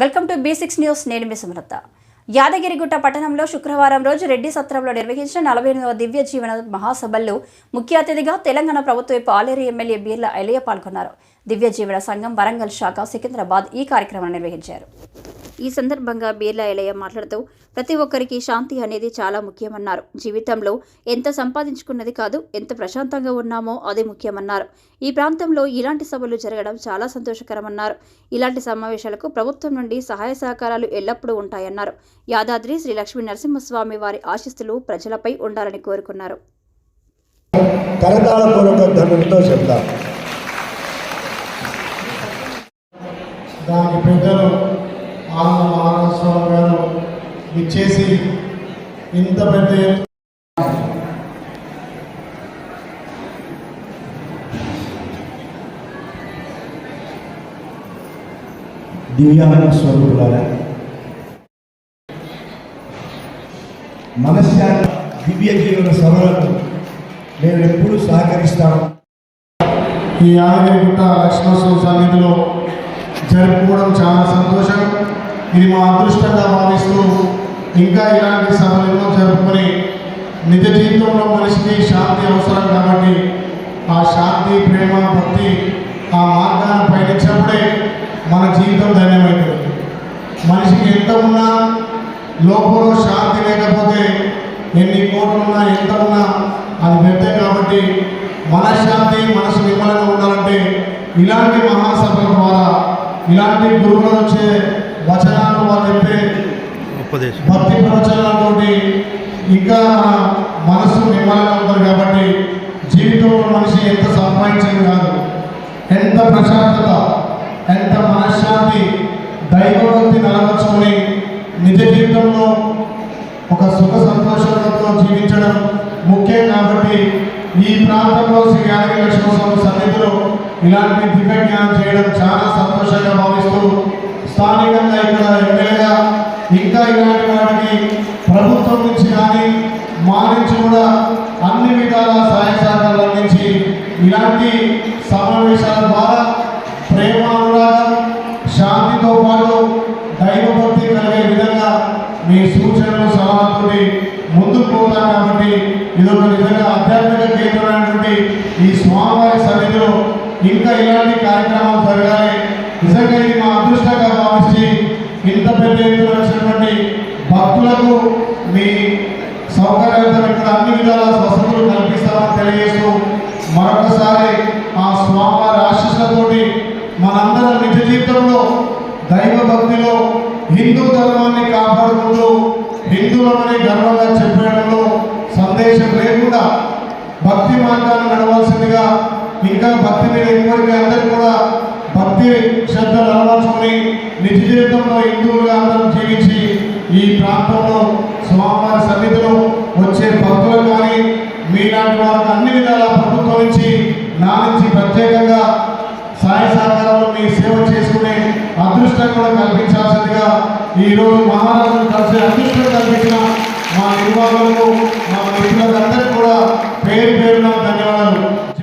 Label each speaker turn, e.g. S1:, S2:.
S1: Welcome to B six news. నేను మీ సుమలత. యాదగిరిగుట్ట పట్టణంలో శుక్రవారం రోజు రెడ్డి సత్రంలో నిర్వహించిన నలభై ఎనిమిదవ దివ్య జీవన మహాసభల్లో ముఖ్య అతిథిగా తెలంగాణ ప్రభుత్వ పాలేరు ఎమ్మెల్యే బీర్ల ఎలయ్య పాల్గొన్నారు. దివ్య జీవన సంఘం వరంగల్ శాఖ సికింద్రాబాద్ ఈ కార్యక్రమాన్ని నిర్వహించారు. ఈ సందర్భంగా బీర్లా ఇలయ్య మాట్లాడుతూ ప్రతి ఒక్కరికి శాంతి అనేది చాలా ముఖ్యమన్నారు. జీవితంలో ఎంత సంపాదించుకున్నది కాదు ఎంత ప్రశాంతంగా ఉన్నామో అది ముఖ్యమన్నారు. ఈ ప్రాంతంలో ఇలాంటి సభలు జరగడం చాలా సంతోషకరమన్నారు. ఇలాంటి సమావేశాలకు ప్రభుత్వం నుండి సహాయ సహకారాలు ఎల్లప్పుడూ ఉంటాయన్నారు. యాదాద్రి శ్రీ లక్ష్మీ నరసింహస్వామి వారి ఆశిస్తులు ప్రజలపై ఉండాలని కోరుకున్నారు.
S2: దానికి పెద్దలు ఇచ్చేసి ఇంత పెద్ద
S3: దివ్యాంగ స్వరూపులారా మనశ్శాంతి దివ్య జీవన సభలకు నేను ఎప్పుడు సహకరిస్తాను
S2: ఈ యాదగిరిగుట్ట లక్ష్మణోత్సవ సన్నిధిలో జరుపుకోవడం చాలా సంతోషం. ఇది మా అదృష్టంగా భావిస్తూ ఇంకా ఇలాంటి సభలు ఎన్నో జరుపుకొని నిజ జీవితంలో మనిషికి శాంతి అవసరం కాబట్టి ఆ శాంతి ప్రేమ భక్తి ఆ మార్గాన్ని పయనించినప్పుడే మన జీవితం ధన్యమవుతుంది. మనిషికి ఎంత ఉన్నా లోపల శాంతి లేకపోతే ఎన్ని కోట్లున్నా ఎంత ఉన్నా అది వ్యర్థం కాబట్టి మనశ్శాంతి మనసు నిమ్మలంగా ఉండాలంటే ఇలాంటి మహాసభల ద్వారా ఇలాంటి గురువులు వచ్చే వచనాలు వాళ్ళు చెప్పే భక్తి ప్రవచనాలతోటి ఇంకా మనసు నిమ్మలంగా ఉంటుంది కాబట్టి జీవితంలో మనిషి ఎంత సంపాదించేది కాదు. ఎంత ప్రశాంతత ఎంత మనశ్శాంతి దైవభక్తి నలవచ్చుకొని నిజ జీవితంలో ఒక సుఖ సంతోషాలతో జీవించడం ముఖ్యం కాబట్టి ఈ ప్రాంతంలో శ్రీ యాదగిరి లక్ష్మణస్వామి సన్నిధిలో ఇలాంటి దివ్య జ్ఞానం చేయడం చాలా సంతోషంగా భావిస్తూ స్థానికంగా ఇక్కడ ఎమ్మెల్యేగా ఇంకా ఇలాంటి వాటికి ప్రభుత్వం నుంచి కానీ మా నుంచి కూడా అన్ని విధాల సహాయ సహకారాలు అందించి ఇలాంటి సమావేశాల ద్వారా ప్రేమ అనురాగం శాంతితో పాటు దైవభక్తి కలిగే విధంగా మీ సూచనలు సలహాలతో ముందుకు పోతాం కాబట్టి ఇది ఒక నిజంగా ఆధ్యాత్మిక కేంద్రం ఈ స్వామివారి సన్నిధిలో ఇంకా ఇలాంటి కార్యక్రమాలు జరగాలి నిజంగా ఇది మా అదృష్టంగా భావించి ఇంత పెద్ద ఎత్తున వచ్చినటువంటి భక్తులకు మీ సౌకర్యాలు ఇక్కడ అన్ని విధాల వసతులు కల్పిస్తామని తెలియజేస్తూ మరొకసారి ఆ స్వామివారి ఆశీస్సులతోటి మనందరం నిజ జీవితంలో దైవ భక్తిలో హిందూ ధర్మాన్ని కాపాడుకుంటూ హిందువులమని గర్వంగా చెప్పడంలో సందేశం లేకుండా భక్తి మార్గాన్ని నడవాల్సిందిగా ఇంకా భక్తి మీద ఎక్కువగా అందరూ కూడా భక్తి శ్రద్ధలు అలవర్చుకొని నిజ జీవితంలో హిందువులుగా అందరం జీవించి ఈ ప్రాంతంలో స్వామివారి సన్నిధిలో వచ్చే భక్తులు కానీ మీలాంటి వారికి అన్ని విధాల ప్రభుత్వం నుంచి నా నుంచి ప్రత్యేకంగా సాయ సహకారాలు మీ సేవ చేసుకునే అదృష్టం కూడా కల్పించాల్సిందిగా ఈరోజు రోజు మహారాజును కలిసి అదృష్టం కల్పించిన మా నిర్వాహకులకు